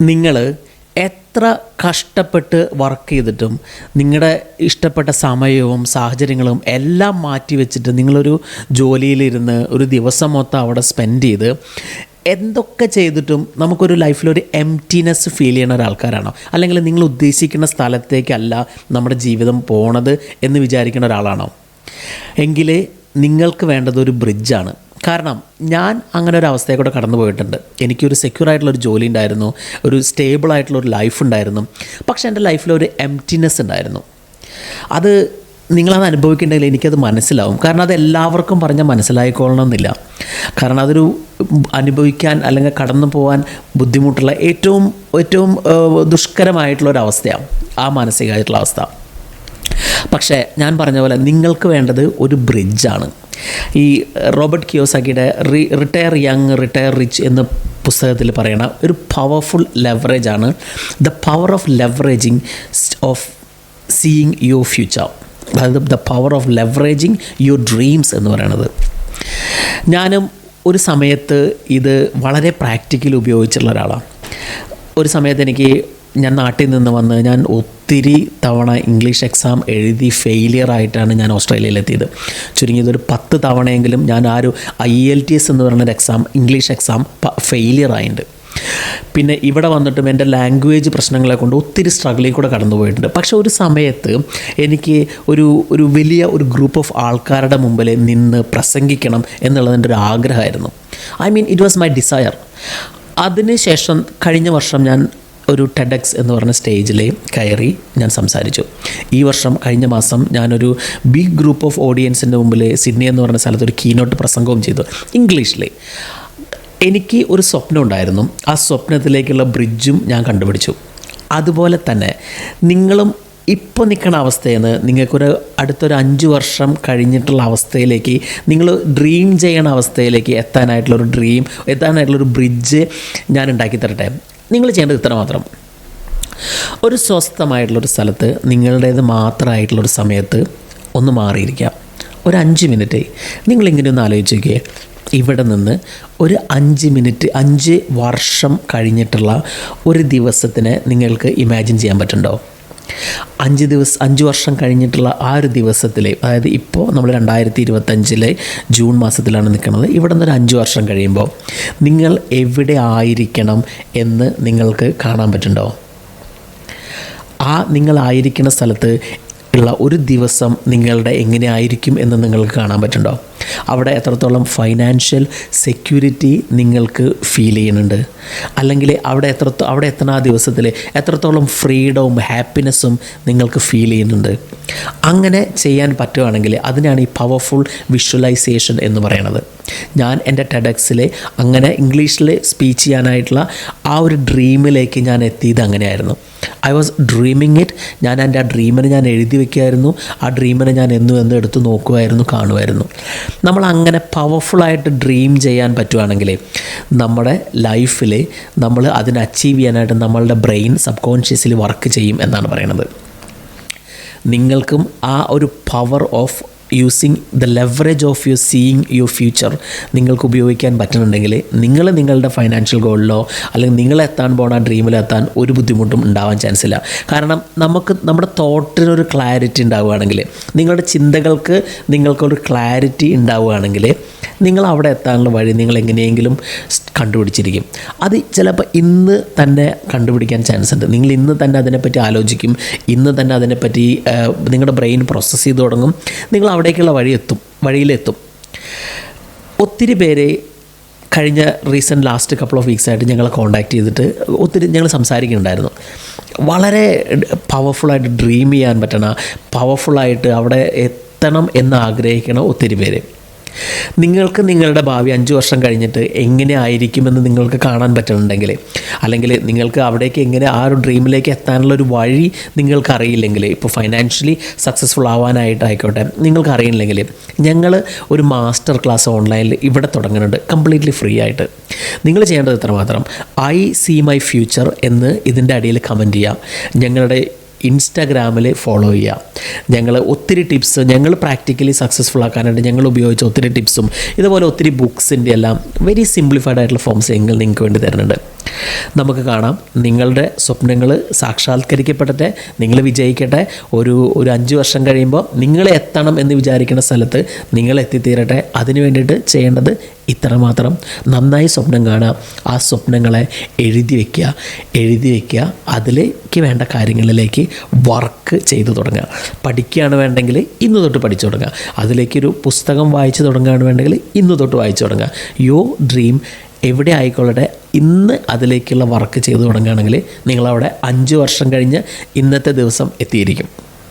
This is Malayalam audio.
നിങ്ങൾ എത്ര കഷ്ടപ്പെട്ട് വർക്ക് ചെയ്തിട്ടും നിങ്ങളുടെ ഇഷ്ടപ്പെട്ട സമയവും സാഹചര്യങ്ങളും എല്ലാം മാറ്റി വെച്ചിട്ട് നിങ്ങളൊരു ജോലിയിലിരുന്ന് ഒരു ദിവസം മൊത്തം അവിടെ സ്പെൻഡ് ചെയ്ത് എന്തൊക്കെ ചെയ്തിട്ടും നമുക്കൊരു ലൈഫിലൊരു എംറ്റിനെസ് ഫീൽ ചെയ്യുന്ന ഒരാൾക്കാരാണോ? അല്ലെങ്കിൽ നിങ്ങൾ ഉദ്ദേശിക്കുന്ന സ്ഥലത്തേക്കല്ല നമ്മുടെ ജീവിതം പോണത് എന്ന് വിചാരിക്കുന്ന ഒരാളാണോ? എങ്കിൽ നിങ്ങൾക്ക് വേണ്ടത് ഒരു ബ്രിഡ്ജാണ് കാരണം ഞാൻ അങ്ങനെ ഒരു അവസ്ഥയെ കൂടെ കടന്നു പോയിട്ടുണ്ട്. എനിക്കൊരു സെക്യൂർ ആയിട്ടുള്ളൊരു ജോലി ഉണ്ടായിരുന്നു. ഒരു സ്റ്റേബിൾ ആയിട്ടുള്ള ഒരു ലൈഫ് ഉണ്ടായിരുന്നു. പക്ഷെ എന്റെ ലൈഫിലൊരു എംറ്റിനെസ് ഉണ്ടായിരുന്നു. അത് നിങ്ങളത് അനുഭവിക്കുന്നുണ്ടെങ്കിൽ എനിക്കത് മനസ്സിലാവും. കാരണം അത് എല്ലാവർക്കും പറഞ്ഞാൽ മനസ്സിലായിക്കൊള്ളണമെന്നില്ല. കാരണം അതൊരു അനുഭവിക്കാൻ അല്ലെങ്കിൽ കടന്നു പോകാൻ ബുദ്ധിമുട്ടുള്ള ഏറ്റവും ഏറ്റവും ദുഷ്കരമായിട്ടുള്ള ഒരു അവസ്ഥയാണ്. ആ മാനസികമായിട്ടുള്ള അവസ്ഥ. പക്ഷേ ഞാൻ പറഞ്ഞ പോലെ നിങ്ങൾക്ക് വേണ്ടത് ഒരു ബ്രിഡ്ജാണ് ഈ റോബർട്ട് കിയോസാക്കിയുടെ റി റിട്ടയർ യങ് റിട്ടയർ റിച്ച് എന്ന പുസ്തകത്തിൽ പറയണ ഒരു പവർഫുൾ ലെവറേജ് ആണ്. The power of leveraging of seeing your future. അതായത് the power of leveraging your dreams എന്ന് പറയണത്. ഞാനും ഒരു സമയത്ത് ഇത് വളരെ പ്രാക്ടിക്കലി ഉപയോഗിച്ചുള്ള ഒരാളാണ് ഒരു സമയത്ത് എനിക്ക് ഞാൻ നാട്ടിൽ നിന്ന് വന്ന് ഞാൻ ഒത്തിരി തവണ ഇംഗ്ലീഷ് എക്സാം എഴുതി ഫെയിലിയർ ആയിട്ടാണ് ഞാൻ ഓസ്ട്രേലിയയിലെത്തിയത്. ചുരുങ്ങിയത് ഒരു പത്ത് തവണയെങ്കിലും ഞാൻ ആ ഒരു ഐ എൽ ടി എസ് എന്ന് പറയുന്നൊരു എക്സാം ഇംഗ്ലീഷ് എക്സാം ഫെയിലിയർ ആയിട്ടുണ്ട്. പിന്നെ ഇവിടെ വന്നിട്ടും എന്റെ ലാംഗ്വേജ് പ്രശ്നങ്ങളെ കൊണ്ട് ഒത്തിരി സ്ട്രഗിളിൽ കൂടെ കടന്നു പോയിട്ടുണ്ട്. പക്ഷേ ഒരു സമയത്ത് എനിക്ക് ഒരു ഒരു വലിയ ഒരു ഗ്രൂപ്പ് ഓഫ് ആൾക്കാരുടെ മുമ്പിൽ നിന്ന് പ്രസംഗിക്കണം എന്നുള്ളത് എന്റെ ഒരു ആഗ്രഹമായിരുന്നു. I mean it was my desire അതിനുശേഷം കഴിഞ്ഞ വർഷം ഞാൻ ഒരു ടെഡക്സ് എന്ന് പറഞ്ഞ സ്റ്റേജിൽ കയറി ഞാൻ സംസാരിച്ചു. ഈ വർഷം കഴിഞ്ഞ മാസം ഞാനൊരു ബിഗ് ഗ്രൂപ്പ് ഓഫ് ഓഡിയൻസിന്റെ മുമ്പിൽ സിഡ്നി എന്ന് പറഞ്ഞ സ്ഥലത്ത് ഒരു കീനോട്ട് പ്രസംഗവും ചെയ്തു. ഇംഗ്ലീഷിൽ എനിക്ക് ഒരു സ്വപ്നം ഉണ്ടായിരുന്നു. ആ സ്വപ്നത്തിലേക്കുള്ള ബ്രിഡ്ജും ഞാൻ കണ്ടുപിടിച്ചു. അതുപോലെ തന്നെ നിങ്ങളും ഇപ്പോൾ നിൽക്കുന്ന അവസ്ഥയിൽ നിന്ന് നിങ്ങൾക്കൊരു അടുത്തൊരു അഞ്ച് വർഷം കഴിഞ്ഞിട്ടുള്ള അവസ്ഥയിലേക്ക് നിങ്ങൾ ഡ്രീം ചെയ്യണ അവസ്ഥയിലേക്ക് എത്താനായിട്ടുള്ളൊരു ഡ്രീം എത്താനായിട്ടുള്ളൊരു ബ്രിഡ്ജ് ഞാൻ ഉണ്ടാക്കി തരട്ടെ. നിങ്ങൾ ചെയ്യേണ്ടത് ഇത്ര മാത്രം ഒരു സ്വസ്ഥമായിട്ടുള്ളൊരു സ്ഥലത്ത് നിങ്ങളുടേത് മാത്രമായിട്ടുള്ളൊരു സമയത്ത് ഒന്ന് മാറിയിരിക്കാം ഒരു അഞ്ച് മിനിറ്റ്. നിങ്ങളിങ്ങനെ ഒന്ന് ആലോചിച്ച് നോക്കിയേ. ഇവിടെ നിന്ന് ഒരു അഞ്ച് മിനിറ്റ് അഞ്ച് വർഷം കഴിഞ്ഞിട്ടുള്ള ഒരു ദിവസത്തിന് നിങ്ങൾക്ക് ഇമാജിൻ ചെയ്യാൻ പറ്റുന്നുണ്ടോ? അഞ്ച് ദിവസം അഞ്ച് വർഷം കഴിഞ്ഞിട്ടുള്ള ആ ഒരു ദിവസത്തിലെ അതായത് ഇപ്പോൾ നമ്മൾ രണ്ടായിരത്തി ഇരുപത്തഞ്ചിലെ ജൂൺ മാസത്തിലാണ് നിൽക്കുന്നത് ഇവിടെ നിന്ന് ഒരു അഞ്ച് വർഷം കഴിയുമ്പോൾ നിങ്ങൾ എവിടെ ആയിരിക്കണം എന്ന് നിങ്ങൾക്ക് കാണാൻ പറ്റുന്നുണ്ടോ ആ നിങ്ങളായിരിക്കുന്ന സ്ഥലത്ത് ഉള്ള ഒരു ദിവസം നിങ്ങളുടെ എങ്ങനെ ആയിരിക്കും എന്ന് നിങ്ങൾക്ക് കാണാൻ പറ്റുന്നുണ്ടോ അവിടെ എത്രത്തോളം ഫൈനാൻഷ്യൽ സെക്യൂരിറ്റി നിങ്ങൾക്ക് ഫീൽ ചെയ്യുന്നുണ്ട്? അല്ലെങ്കിൽ അവിടെ എത്ര അവിടെ എത്തുന്ന ആ ദിവസത്തിൽ എത്രത്തോളം ഫ്രീഡവും ഹാപ്പിനെസ്സും നിങ്ങൾക്ക് ഫീൽ ചെയ്യുന്നുണ്ട്? അങ്ങനെ ചെയ്യാൻ പറ്റുകയാണെങ്കിൽ അതിനാണ് ഈ പവർഫുൾ വിഷ്വലൈസേഷൻ എന്ന് പറയുന്നത്. ഞാൻ എന്റെ ടെഡക്സിലെ അങ്ങനെ ഇംഗ്ലീഷിൽ സ്പീച്ച് ചെയ്യാനായിട്ടുള്ള ആ ഒരു ഡ്രീമിലേക്ക് ഞാൻ എത്തിയത് അങ്ങനെയായിരുന്നു. ഐ വാസ് ഡ്രീമിങ് ഇറ്റ് ഞാൻ എന്റെ ആ ഡ്രീമിനെ ഞാൻ എഴുതി വെക്കുമായിരുന്നു ആ ഡ്രീമിനെ ഞാൻ എന്നും എന്നും എടുത്ത് നോക്കുമായിരുന്നു കാണുമായിരുന്നു നമ്മൾ അങ്ങനെ പവർഫുള്ളായിട്ട് ഡ്രീം ചെയ്യാൻ പറ്റുവാണെങ്കിൽ നമ്മുടെ ലൈഫിൽ നമ്മൾ അതിനെ അച്ചീവ് ചെയ്യാനായിട്ട് നമ്മളുടെ ബ്രെയിൻ സബ് കോൺഷ്യസിൽ വർക്ക് ചെയ്യും എന്നാണ് പറയുന്നത്. നിങ്ങൾക്കും ആ ഒരു power of using the leverage of you seeing your future നിങ്ങൾക്ക് ഉപയോഗിക്കാൻ പറ്റുന്നുണ്ടെങ്കിൽ നിങ്ങൾ നിങ്ങളുടെ ഫൈനാൻഷ്യൽ ഗോളിലോ അല്ലെങ്കിൽ നിങ്ങളെത്താൻ പോണ ഡ്രീമിലെത്താൻ ഒരു ബുദ്ധിമുട്ടും ഉണ്ടാവാൻ ചാൻസ് ഇല്ല. കാരണം നമുക്ക് നമ്മുടെ തോട്ടിനൊരു ക്ലാരിറ്റി ഉണ്ടാവുകയാണെങ്കിൽ നിങ്ങളുടെ ചിന്തകൾക്ക് നിങ്ങൾക്കൊരു ക്ലാരിറ്റി ഉണ്ടാവുകയാണെങ്കിൽ നിങ്ങൾ അവിടെ എത്താനുള്ള വഴി നിങ്ങൾ എങ്ങനെയെങ്കിലും കണ്ടുപിടിച്ചിരിക്കും. അത് ചിലപ്പോൾ ഇന്ന് തന്നെ കണ്ടുപിടിക്കാൻ ചാൻസ് ഉണ്ട്. നിങ്ങൾ ഇന്ന് തന്നെ അതിനെപ്പറ്റി ആലോചിക്കും. ഇന്ന് തന്നെ അതിനെപ്പറ്റി നിങ്ങളുടെ ബ്രെയിൻ പ്രോസസ്സ് ചെയ്ത് തുടങ്ങും. നിങ്ങൾ അവിടേക്കുള്ള വഴി എത്തും വഴിയിലെത്തും. ഒത്തിരി പേരെ കഴിഞ്ഞ recent last couple of weeks ആയിട്ട് ഞങ്ങളെ കോൺടാക്റ്റ് ചെയ്തിട്ട് ഒത്തിരി ഞങ്ങൾ സംസാരിക്കുന്നുണ്ടായിരുന്നു. വളരെ പവർഫുള്ളായിട്ട് ഡ്രീം ചെയ്യാൻ പറ്റണ പവർഫുള്ളായിട്ട് അവിടെ എത്തണം എന്ന് ആഗ്രഹിക്കണ ഒത്തിരി പേര്. നിങ്ങൾക്ക് നിങ്ങളുടെ ഭാവി അഞ്ച് വർഷം കഴിഞ്ഞിട്ട് എങ്ങനെ ആയിരിക്കുമെന്ന് നിങ്ങൾക്ക് കാണാൻ പറ്റുന്നുണ്ടെങ്കിൽ അല്ലെങ്കിൽ നിങ്ങൾക്ക് അവിടേക്ക് എങ്ങനെ ആ ഒരു ഡ്രീമിലേക്ക് എത്താനുള്ള ഒരു വഴി നിങ്ങൾക്ക് അറിയില്ലെങ്കിൽ ഇപ്പോൾ ഫൈനാൻഷ്യലി സക്സസ്ഫുൾ ആവാനായിട്ടായിക്കോട്ടെ നിങ്ങൾക്ക് അറിയില്ലെങ്കിൽ ഞങ്ങൾ ഒരു മാസ്റ്റർ ക്ലാസ് ഓൺലൈനിൽ ഇവിടെ തുടങ്ങുന്നുണ്ട് കംപ്ലീറ്റ്ലി ഫ്രീ ആയിട്ട്. നിങ്ങൾ ചെയ്യേണ്ടത് ഇത്രമാത്രം ഐ സീ മൈ ഫ്യൂച്ചർ എന്ന് ഇതിന്റെ അടിയിൽ കമന്റ് ചെയ്യാം ഞങ്ങളുടെ ഇൻസ്റ്റാഗ്രാമിൽ ഫോളോ ചെയ്യുക ഞങ്ങൾ ഒത്തിരി ടിപ്സ് ഞങ്ങൾ പ്രാക്ടിക്കലി സക്സസ്ഫുൾ ആക്കാനായിട്ട് ഞങ്ങൾ ഉപയോഗിച്ച ഒത്തിരി ടിപ്സും ഇതുപോലെ ഒത്തിരി ബുക്സിന്റെ എല്ലാം വെരി സിംപ്ലിഫൈഡ് ആയിട്ടുള്ള ഫോംസ് എങ്കിൽ നിങ്ങൾക്ക് വേണ്ടി തരുന്നുണ്ട്. നമുക്ക് കാണാം. നിങ്ങളുടെ സ്വപ്നങ്ങൾ സാക്ഷാത്കരിക്കപ്പെടട്ടെ നിങ്ങൾ വിജയിക്കട്ടെ. ഒരു ഒരു അഞ്ച് വർഷം കഴിയുമ്പോൾ നിങ്ങൾ എത്തണം എന്ന് വിചാരിക്കുന്ന സ്ഥലത്ത് നിങ്ങൾ എത്തിത്തീരട്ടെ. അതിന് വേണ്ടിയിട്ട് ചെയ്യേണ്ടത് ഇത്രമാത്രം. നന്നായി സ്വപ്നം കാണുക. ആ സ്വപ്നങ്ങളെ എഴുതി വയ്ക്കുക എഴുതി വയ്ക്കുക അതിലേക്ക് വേണ്ട കാര്യങ്ങളിലേക്ക് വർക്ക് ചെയ്തു തുടങ്ങുക. പഠിക്കുകയാണ് വേണ്ടെങ്കിൽ ഇന്ന് തൊട്ട് പഠിച്ചു തുടങ്ങുക. അതിലേക്കൊരു പുസ്തകം വായിച്ചു തുടങ്ങുകയാണ് വേണ്ടെങ്കിൽ ഇന്ന് തൊട്ട് വായിച്ചു തുടങ്ങുക. യോ ഡ്രീം എവിടെ ആയിക്കൊള്ളട്ടെ ഇന്ന് അതിലേക്കുള്ള വർക്ക് ചെയ്തു തുടങ്ങുകയാണെങ്കിൽ നിങ്ങളവിടെ അഞ്ച് വർഷം കഴിഞ്ഞ് ഇന്നത്തെ ദിവസം എത്തിയിരിക്കും.